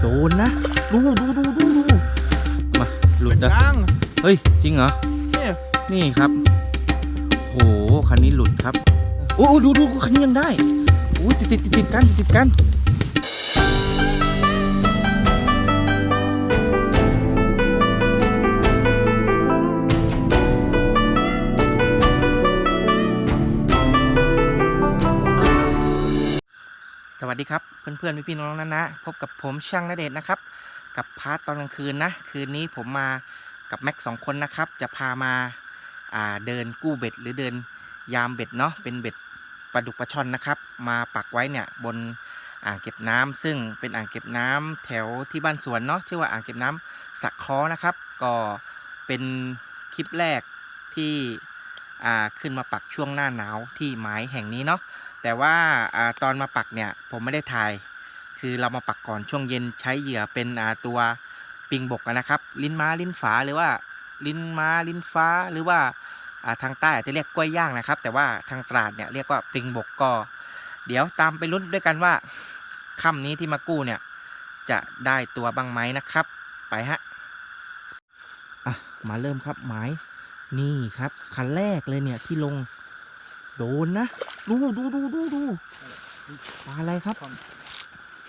โดนนะ ดูดูดูดูดูมาหลุดนะยังเฮ้ย จริงเหรอเนี่ยนี่ครับ โห คันนี้หลุดครับ โอ้ดูดูคันนี้ยังได้โอ้ติดติดติดติดกันติดกันสวัสดีครับ เพื่อนๆพี่ๆน้องๆนะนะพบกับผมช่างนเดชนะครับ กับพาร์ทตอนกลางคืนนะ คืนนี้ผมมากับแม็กสองคนนะครับ จะพามาาเดินกู้เบ็ดหรือเดินยามเบ็ดเนาะเป็นเบ็ดปลาดุกปลาช่อนนะครับ มาปักไว้เนี่ยบนอ่างเก็บน้ำซึ่งเป็นอ่างเก็บน้ำแถวที่บ้านสวนเนาะชื่อว่าอ่างเก็บน้ำสะเคราะห์นะครับ ก็เป็นคลิปแรกที่ขึ้นมาปักช่วงหน้าหนาวที่หมายแห่งนี้เนาะ แต่ว่าอตอนมาปักเนี่ยผมไม่ได้ถ่าย คือเรามาปักก่อนช่วงเย็นใช้เหยื่อเป็นตัวปิงบกนะครับ ลิ้นม้าลิ้นฝาหรือว่า ลิ้นม้าลิ้นฟ้าหรือว่าอ่าทางใต้อาจจะเรียกกล้วยย่างนะครับ แต่ว่าทางตราดเนี่ยเรียกว่าปิงบกก็ เดี๋ยวตามไปลุ้นด้วยกันว่าค่ำนี้ที่มากู้เนี่ยจะได้ตัวบ้างไหมนะครับ ไปฮะอะมาเริ่มครับหมายนี่ครับคันแรกเลยเนี่ยที่ลง โดนนะ ดูดูดูดูดูปลาอะไรครับ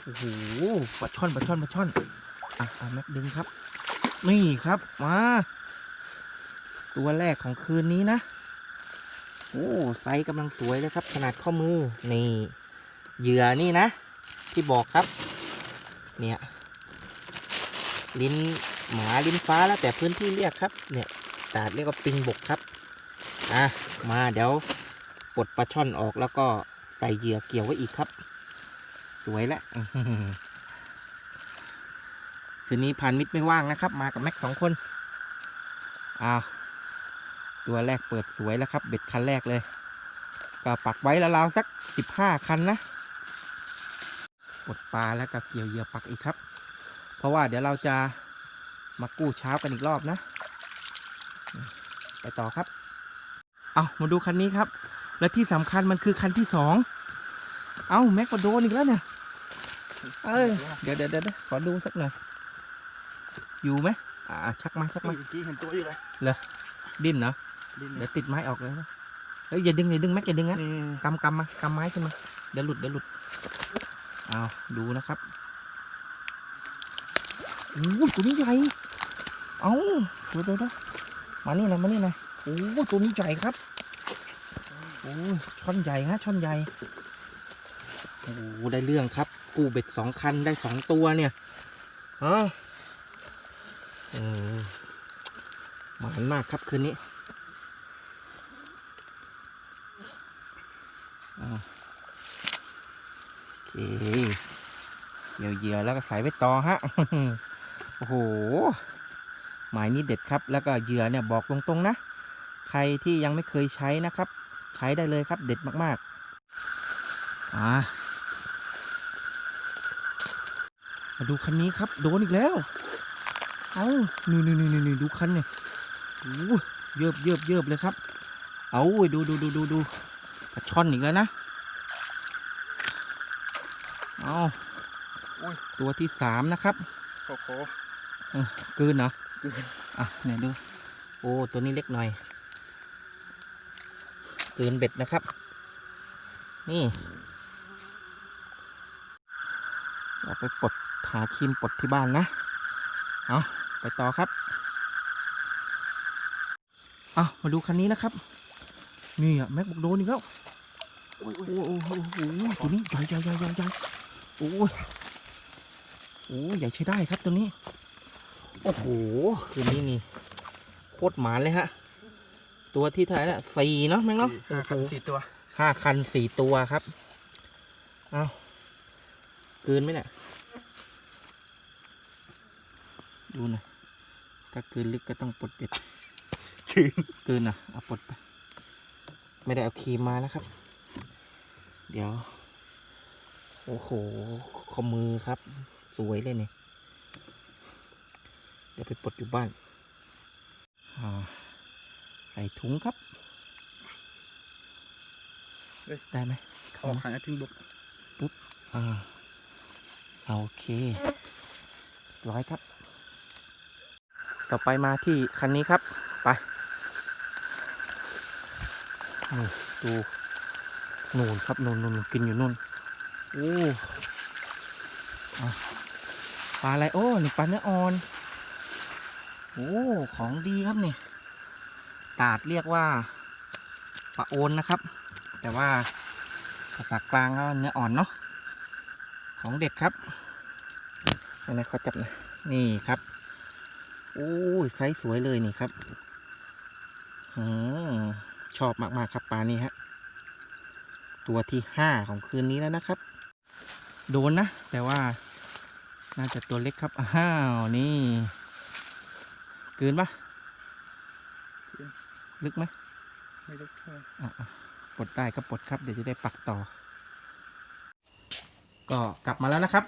โอ้โหปลาช่อนปลาช่อนปลาช่อน อะอะแม็กดึงครับ นี่ครับ มา ตัวแรกของคืนนี้นะ โอ้ไซส์กำลังสวยเลยครับ ขนาดข้อมือ นี่ เหยื่อนี่นะ ที่บอกครับ เนี่ย ลิ้นหมาลิ้นฟ้าแล้วแต่พื้นที่เรียกครับ เนี่ยตาดเรียกว่าปิงบกครับ อะ มาเดี๋ยว ปลดปลาช่อนออกแล้วก็ใส่เหยื่อเกี่ยวไว้อีกครับ สวยแล้วคืนนี้พานมิตรไม่ว่างนะครับ มากับแม็กสองคนอ้าวตัวแรกเปิดสวยแล้วครับ เบ็ดคันแรกเลย ก็ปักไว้ราวสักสิบห้าคันนะปลดปลาแล้วก็เกี่ยวเหยื่อปักอีกครับ เพราะว่าเดี๋ยวเราจะมากู้เช้ากันอีกรอบนะ ไปต่อครับ เอามาดูคันนี้ครับ และที่สำคัญมันคือคันที่สองเอาแม็กมาโดนอีกแล้วเนี่ยเอ้ยเดี๋ยวเดี๋ยวเดี๋ยวขอดูสักหน่อยอยู่ไหมอ่าชักมาชักมาเมื่อกี้เห็นตัวอยู่เลยดิ้นเหรอดินเดี๋ยวติดไม้ออกเลยนะเอ้ยอย่าดึงอย่าดึงแม็กอย่าดึงนะนี่กำกำมากำไม้ขึ้นมาเดี๋ยวหลุดเดี๋ยวหลุดเอาดูนะครับโอ้ยตัวนี้ใหญ่เอาดูดูดูมานี่นะมานี่นะโอ้ยตัวนี้ใหญ่ครับ โอ้ช่อนใหญ่ฮะช่อนใหญ่โอ้ได้เรื่องครับ กูเบ็ดสองคันได้สองตัวเนี่ยฮะเออหมานมากครับคืนนี้โอเคเยื่อเหยื่อแล้วก็ใส่ไว้ต่อฮะ โอ้โห หมายนี้เด็ดครับ แล้วก็เหยื่อเนี่ยบอกตรงๆนะ ใครที่ยังไม่เคยใช้นะครับ ใช้ได้เลยครับ เด็ดมากๆอ่ามาดูคันนี้ครับ โดนอีกแล้ว เอานี่นี่นี่นี่ดูคันเนี่ยโอ้โหเยิบเยิบเยิบเลยครับ เอาเว้ยดูดูดูดูดูปลาช่อนอีกแล้วนะ เอาตัวที่สามนะครับ โอ้โหกลืนเหรอกลืนอะเนี่ยดู โอ้ ตัวนี้เล็กหน่อย กลืนเบ็ดนะครับ นี่เราไปปลดหาครีมปลดที่บ้านนะเอาไปต่อครับเอามาดูคันนี้นะครับ นี่อะแม็กบอกโดนอีกแล้วโอ้โหโอ้โหโอ้โหตัวนี้ใหญ่ใหญ่ใหญ่ใหญ่ใหญ่โอ้ยโอ้ยใหญ่ใช้ได้ครับตัวนี้ โอ้โห คืนนี้นี่โคตรหมานเลยฮะ ตัวที่เท่าไหร่ละสี่เนาะแม่งเนาะห้าคันสี่ตัวห้าคันสี่ตัวครับเอากลืนไหมเนี่ยดูหน่อยถ้ากลืนลึกก็ต้องปลดเบ็ดคืนกลืนอะเอาปลดไปไม่ได้เอาครีมมานะครับ เดี๋ยว โอ้โหข้อมือครับ สวยเลยเนี่ยเดี๋ยวไปปลดอยู่บ้านอ่า ใส่ถุงครับ ได้ไหมออกหางทิ้งบกอ่าโอเค ร้อยครับ ต่อไปมาที่คันนี้ครับ ไปนี่ดูนูนครับนูนนูนกินอยู่นู่นโอ้อะปลาอะไรโอ้ นี่ปลาเนื้ออ่อน โอ้ ของดีครับนี่ ตาดเรียกว่าปลาโอนนะครับ แต่ว่าภาษากลางก็เนื้ออ่อนเนาะของเด็ดครับอันนี้เขาจับนะนี่ครับโอ้ยไซส์สวยเลยนี่ครับอืมชอบมาก ๆ ครับปลานี่ฮะตัวที่ห้าของคืนนี้แล้วนะครับ โดนนะ แต่ว่าน่าจะตัวเล็กครับ อ้าว นี่ เกินปะ ลึกไหมไม่ได้แค่อะอะปลดได้ก็ปลดครับ เดี๋ยวจะได้ปักต่อ ก็กลับมาแล้วนะครับ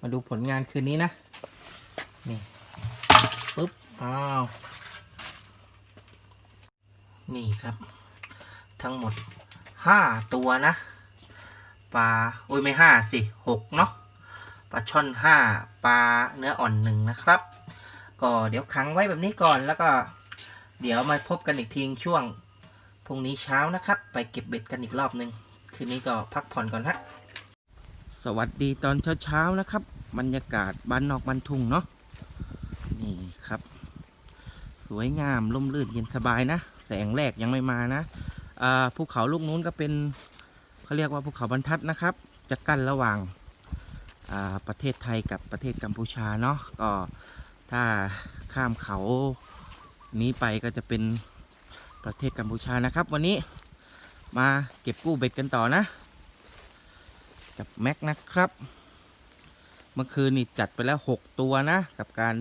มาดูผลงานคืนนี้นะ นี่ปุ๊บ อ้าว นี่ครับ ทั้งหมดห้าตัวนะ ปลา โอ้ยไม่ห้าสิหกเนาะ ปลาช่อนห้าปลาเนื้ออ่อนหนึ่งนะครับ ก็เดี๋ยวขังไว้แบบนี้ก่อนแล้วก็ เดี๋ยวมาพบกันอีกทีช่วงพรุ่งนี้เช้านะครับ ไปเก็บเบ็ดกันอีกรอบหนึ่งคืนนี้ก็พักผ่อนก่อนฮะสวัสดีตอนเช้าๆนะครับ บรรยากาศบ้านนอกบ้านทุ่งเนาะนี่ครับ สวยงามร่มรื่นเย็นสบายนะ แสงแรกยังไม่มานะภูเขาลูกนู้นก็เป็นเขาเรียกว่าภูเขาบรรทัดนะครับ จะกั้นระหว่างาประเทศไทยกับประเทศกัมพูชาเนาะก็ถ้าข้ามเขา นี้ไปก็จะเป็นประเทศกัมพูชานะครับ วันนี้มาเก็บกู้เบ็ดกันต่อนะ กับแม็กนะครับ เมื่อคืนนี่จัดไปแล้ว 6 ตัวนะ กับการ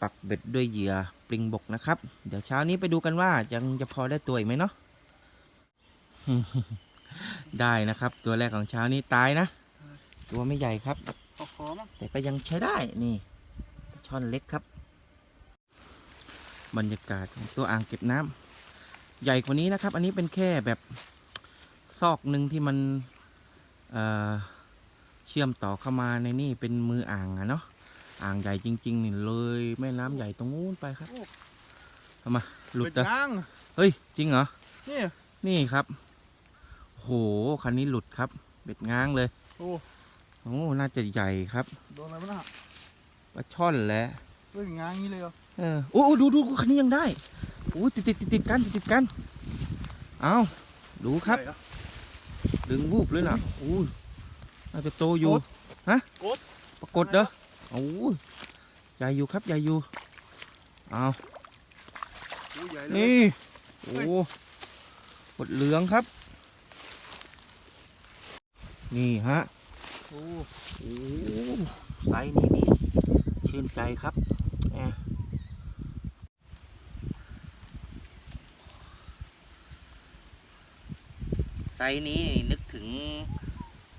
ปักเบ็ดด้วยเหยื่อปลิงบกนะครับ เดี๋ยวเช้านี้ไปดูกันว่ายังจะพอได้ตัวอีกไหมเนาะได้นะครับ ตัวแรกของเช้านี้ตายนะ ตัวไม่ใหญ่ครับพอคอมั้งแต่ก็ยังใช้ได้นี่ ช่อนเล็กครับ บรรยากาศของตัวอ่างเก็บน้ำใหญ่กว่านี้นะครับ อันนี้เป็นแค่แบบซอกหนึ่งที่มันเอ่อเชื่อมต่อเข้ามาในนี่เป็นมืออ่างอะเนาะอ่างใหญ่จริงๆนี่เลยแม่น้ำใหญ่ตรงนู้นไปครับทำไมหลุดเป็เหรนอยางเฮ้ยจริงเหรอนี่นี่ครับโหคันนี้หลุดครับ เบ็ดง้างเลย โอ้โอ้น่าจะใหญ่ครับโดนอะไรบ้างน่ะปลาช่อนแหละเฮ้ยงางงี้เลยเหรอ เออโอ้โอ้ดูดูคันนี้ยังได้โอ้ติดติดติดติดกันติดติดกันเอาดูครับใหญ่เหอดึงวูบเลยนะโอ้ยน่าจะโตอยู่กดฮะกดปรากฏเด้อโอ้ยใหญ่อยู่ครับใหญ่อยู่เอาโอ้ใหญ่เลยนี่โอ้หมดเหลืองครับ นี่ฮะโอ้โอ้ไซส์นี้นี่ชื่นใจครับแหมไซส์นี้นึกถึง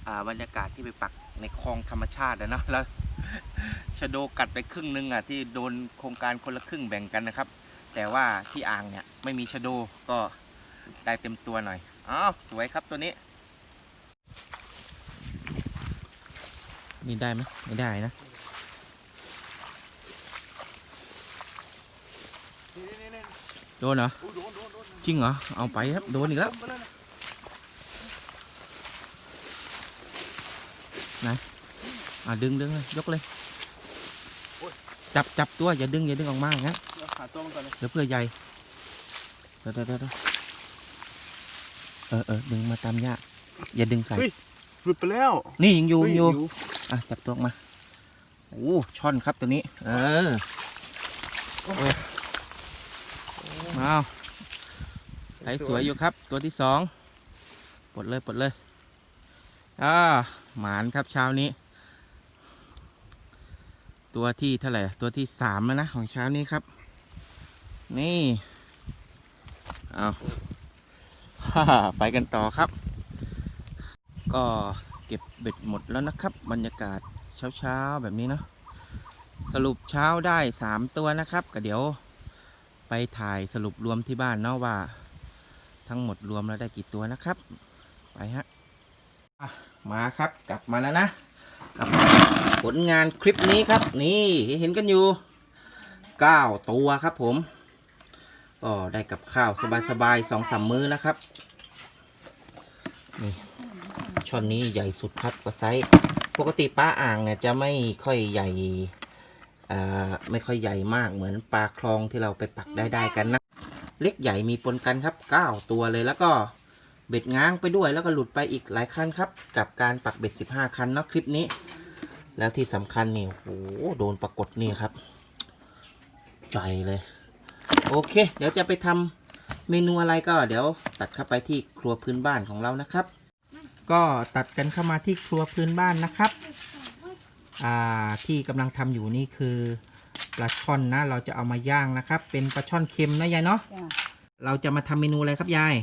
อ่าบรรยากาศที่ไปปักในคลองธรรมชาติอะเนาะแล้วชะโดกัดไปครึ่งนึงอะที่โดนโครงการคนละครึ่งแบ่งกันนะครับ แต่ว่าที่อ่างเนี่ยไม่มีชะโดก็ได้เต็มตัวหน่อยอ้าวสวยครับตัวนี้นี่ได้ไหมไม่ได้นะนี่นี่นี่โดนเหรอโอ้โดนโดนโดนจริงเหรอเอาไปครับโดนอีกแล้ว ไปเย นะอะดึงดึงเลยยกเลย จับจับตัวอย่าดึงอย่าดึงออกมาอย่างนั้นเดี๋ยวหาตัวมันก่อนเลยเดี๋ยวเพื่อใหญ่เดี๋ยวเดี๋ยวเดี๋ยวเดี๋ยวเออเออดึงมาตามยากอย่าดึงใส่หลุดไปแล้ว นี่ยังอยู่เฮ้ยังอยู่อะจับตัวออกมาโอ้ช่อนครับตัวนี้ เออเออเอาใสสวยอยู่ครับ ตัวที่สองปลดเลยปลดเลยอ่า หมานครับเช้านี้ ตัวที่เท่าไหร่ตัวที่สามแล้วนะของเช้านี้ครับ นี่เอาฮ่าไปกันต่อครับ ก็เก็บเบ็ดหมดแล้วนะครับ บรรยากาศเช้าๆแบบนี้เนาะสรุปเช้าได้สามตัวนะครับ ก็เดี๋ยวไปถ่ายสรุปรวมที่บ้านเนาะว่า ทั้งหมดรวมแล้วได้กี่ตัวนะครับ ไปฮะ มาครับกลับมาแล้วนะกลับมาผลงานคลิปนี้ครับ นี่เห็นกันอยู่เก้าตัวครับผมก็ได้กับข้าวสบายๆสองสามมื้อแล้วครับนี่ช่อนนี้ใหญ่สุดครับกระไซส์ปกติปลาอ่างเนี่ยจะไม่ค่อยใหญ่ไม่ค่อยใหญ่มากเหมือนปลาคลองที่เราไปปักได้ได้กันนะ เล็กใหญ่มีปนกันครับเก้าตัวเลยแล้วก็ เบ็ดง้างไปด้วยแล้วก็หลุดไปอีกหลายคันครับ กับการปักเบ็ด 15 คันเนาะคลิปนี้ แล้วที่สำคัญนี่โอ้โหโดนปรากฏนี่ครับใจเลย โอเค เดี๋ยวจะไปทำเมนูอะไรก็เดี๋ยวตัดเข้าไปที่ครัวพื้นบ้านของเรานะครับ ก็ตัดกันเข้ามาที่ครัวพื้นบ้านนะครับอ่าที่กำลังทำอยู่นี่คือปลาช่อนนะ เราจะเอามาย่างนะครับ เป็นปลาช่อนเค็มนะยายเนาะจ้ะเราจะมาทำเมนูอะไรครับยาย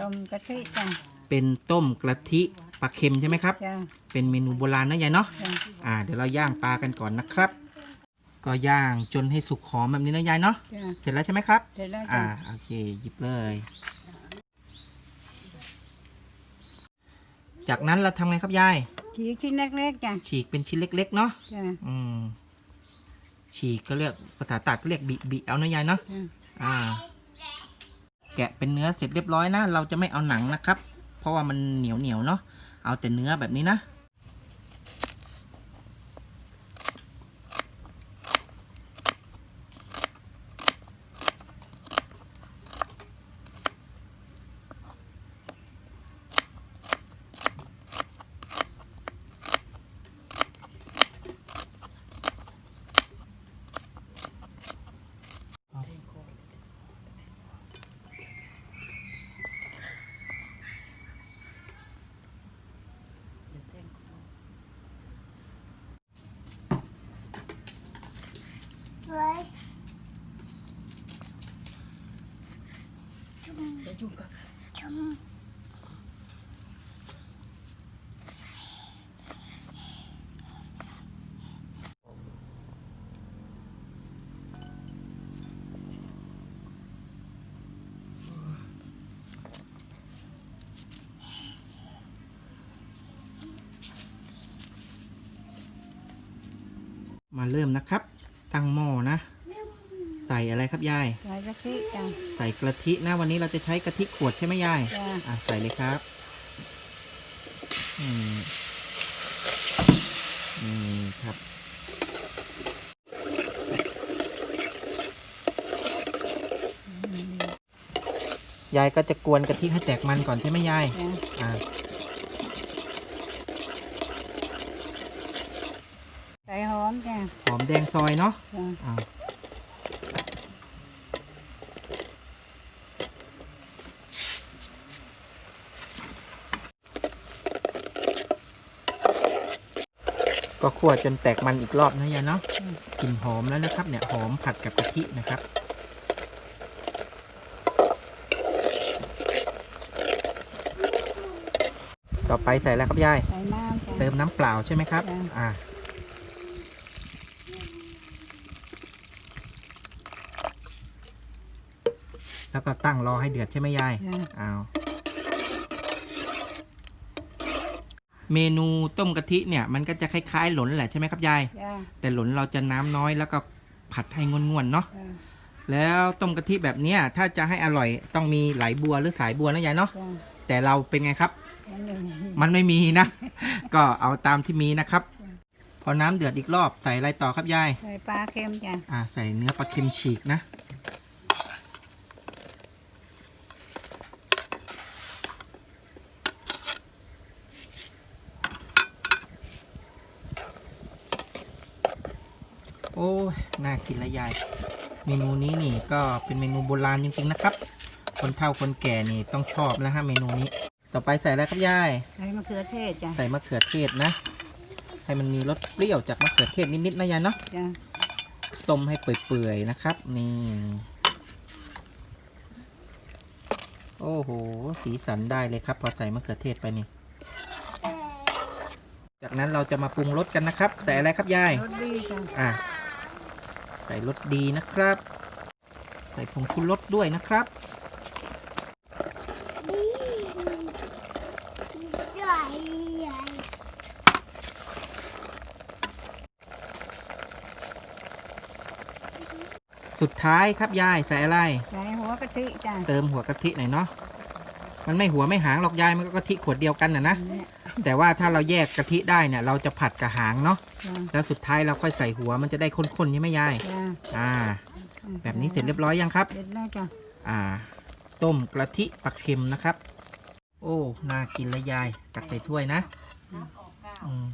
ต้มกะทิจ้ะเป็นต้มกระทิปลาเค็มใช่ไหมครับ จ้ะเป็นเมนูโบราณนะยายเนาะ จ้ะอ่า เดี๋ยวเราย่างปลากันก่อนนะครับ ก็ย่างจนให้สุกหอมแบบนี้นะยายเนาะ จ้ะเสร็จแล้วใช่ไหมครับ เสร็จแล้วอ่า จ้ะโอเค หยิบเลย จากนั้นเราทำไงครับยาย ฉีกชิ้นเล็กๆจ้ะฉีกเป็นชิ้นเล็ก ๆ เนาะ จ้ะอืม ฉีกก็เรียกภาษาตัดก็เรียกบิบิเอานะยายเนาะ จ้ะอ่า แกะเป็นเนื้อเสร็จเรียบร้อยนะ เราจะไม่เอาหนังนะครับ เพราะว่ามันเหนียวเหนียวเนาะ เอาแต่เนื้อแบบนี้นะ มาเริ่มนะครับ ตั้งหม้อนะ ใส่อะไรครับยาย ใส่กะทิจ้ะใส่กะทินะวันนี้เราจะใช้กะทิขวดใช่ไหมยายจ้ะอะใส่เลยครับอืมนี่ครับ ยายก็จะกวนกะทิให้แตกมันก่อนใช่ไหมยาย จ้ะอ่าใส่หอมจ้ะหอมแดงซอยเนาะจ้ะอ่า ก็คั่วจนแตกมันอีกรอบนะยายเนาะกลิ่นหอมแล้วนะครับเนี่ยหอมผัดกับกะทินะครับต่อไปใส่แล้วครับยายใส่น้ำจ้ะเติมน้ำเปล่าใช่ไหมครับจ้ะอ่าแล้วก็ตั้งรอให้เดือดใช่ไหมยายจ้ะอ้าว เมนูต้มกะทิเนี่ยมันก็จะคล้ายๆหลนแหละใช่ไหมครับยาย จ้ะแต่หลนเราจะน้ำน้อยแล้วก็ผัดให้งวนๆเนาะ จ้ะแล้วต้มกะทิแบบเนี้ยถ้าจะให้อร่อยต้องมีไหลบัวหรือสายบัวนะยายเนาะ จ้ะแต่เราเป็นไงครับอันนี้มันไม่มีนะ ก็เอาตามที่มีนะครับ พอน้ำเดือดอีกรอบใส่อะไรต่อครับยาย ใส่ปลาเค็มจ้ะอ่าใส่เนื้อปลาเค็มฉีกนะ โอ้ยน่ากินละยาย เมนูนี้นี่ก็เป็นเมนูโบราณจริงๆนะครับ คนเฒ่าคนแก่นี่ต้องชอบนะฮะเมนูนี้ ต่อไปใส่อะไรครับยาย ใส่มะเขือเทศจ้ะใส่มะเขือเทศนะ ให้มันมีรสเปรี้ยวจากมะเขือเทศนิดๆนะยายเนาะ จ้ะต้มให้เปื่อยๆนะครับ นี่ โอ้โห สีสันได้เลยครับ พอใส่มะเขือเทศไปนี่ จากนั้นเราจะมาปรุงรสกันนะครับ ใส่อะไรครับยาย รสดีจ้ะ อะ ใส่รสดีนะครับ ใส่ผงชูรสด้วยนะครับ สุดท้ายครับยายใส่อะไร ใส่หัวกะทิจ้ะเติมหัวกะทิหน่อยเนาะมันไม่หัวไม่หางหรอกยายมันก็กะทิขวดเดียวกันน่ะนะ แต่ว่าถ้าเราแยกกะทิได้เนี่ย เราจะผัดกับหางเนาะจ้ะแล้วสุดท้ายเราค่อยใส่หัวมันจะได้ข้นๆใช่ไหมยาย จ้ะอ่า แบบนี้เสร็จเรียบร้อยยังครับ เสร็จแล้วจ้ะอ่า ต้มกะทิปลาเค็มนะครับ โอ้ น่ากินละยาย ตักใส่ถ้วยนะอืม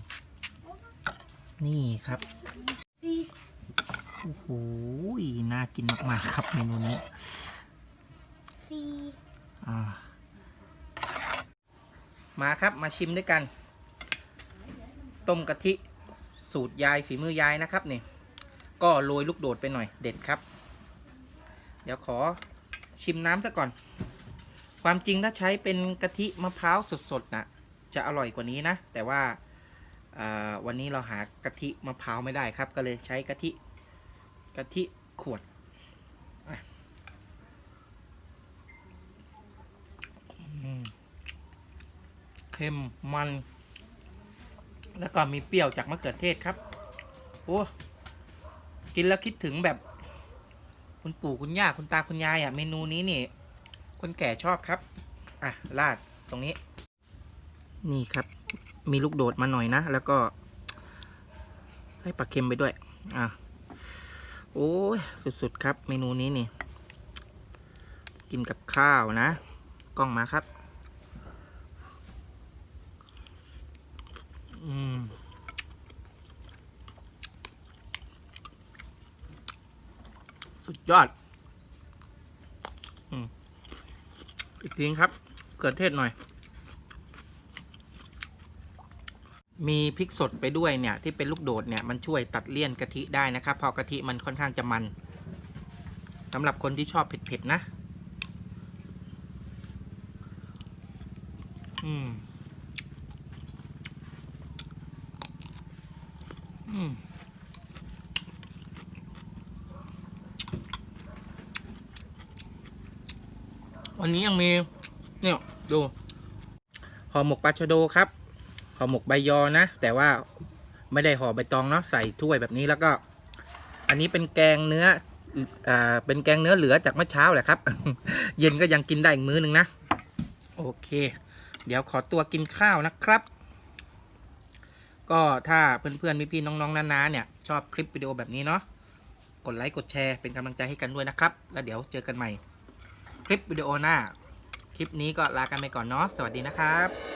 นี่ครับ โอ้โห น่ากินมาก ๆ ครับเมนูนี้ อ่า มาครับมาชิมด้วยกัน ต้มกะทิสูตรยายฝีมือยายนะครับนี่ก็โรยลูกโดดไปหน่อยเด็ดครับ เดี๋ยวขอชิมน้ำซะก่อน ความจริงถ้าใช้เป็นกะทิมะพร้าวสดๆนะจะอร่อยกว่านี้นะ แต่ว่าวันนี้เราหากะทิมะพร้าวไม่ได้ครับ ก็เลยใช้กะทิกะทิขวดอะอืม เค็มมัน แล้วก็มีเปรี้ยวจากมะเขือเทศครับ โอ้กินแล้วคิดถึงแบบ คุณปู่คุณย่าคุณตาคุณยายอะ เมนูนี้นี่ คนแก่ชอบครับ อะราดตรงนี้ นี่ครับ มีลูกโดดมาหน่อยนะ แล้วก็ใส่ปลาเค็มไปด้วย อะ โอ้ย สุด ๆ ครับ เมนูนี้นี่ กินกับข้าวนะ กล้องมาครับ สุดยอดอืมอีกทีครับ เกลือเทศหน่อย มีพริกสดไปด้วยเนี่ย ที่เป็นลูกโดดเนี่ย มันช่วยตัดเลี่ยนกะทิได้นะครับเพราะกะทิมันค่อนข้างจะมันสำหรับคนที่ชอบเผ็ดๆนะ อืม อืม วันนี้ยังมีเนี่ยดูห่อหมกปลาชะโดครับห่อหมกใบยอนะ แต่ว่าไม่ได้ห่อใบตองเนาะใส่ถ้วยแบบนี้แล้วก็ อันนี้เป็นแกงเนื้ออ่าเป็นแกงเนื้อเหลือจากเมื่อเช้าแหละครับ เย็นก็ยังกินได้อีกมื้อหนึ่งนะ โอเค เดี๋ยวขอตัวกินข้าวนะครับ ก็ถ้าเพื่อนๆพี่ๆน้องๆนาๆเนี่ย ชอบคลิปวิดีโอแบบนี้เนาะกดไลค์กดแชร์เป็นกำลังใจให้กันด้วยนะครับ แล้วเดี๋ยวเจอกันใหม่ คลิปวิดีโอหน้า คลิปนี้ก็ลากันไปก่อนเนาะสวัสดีนะครับ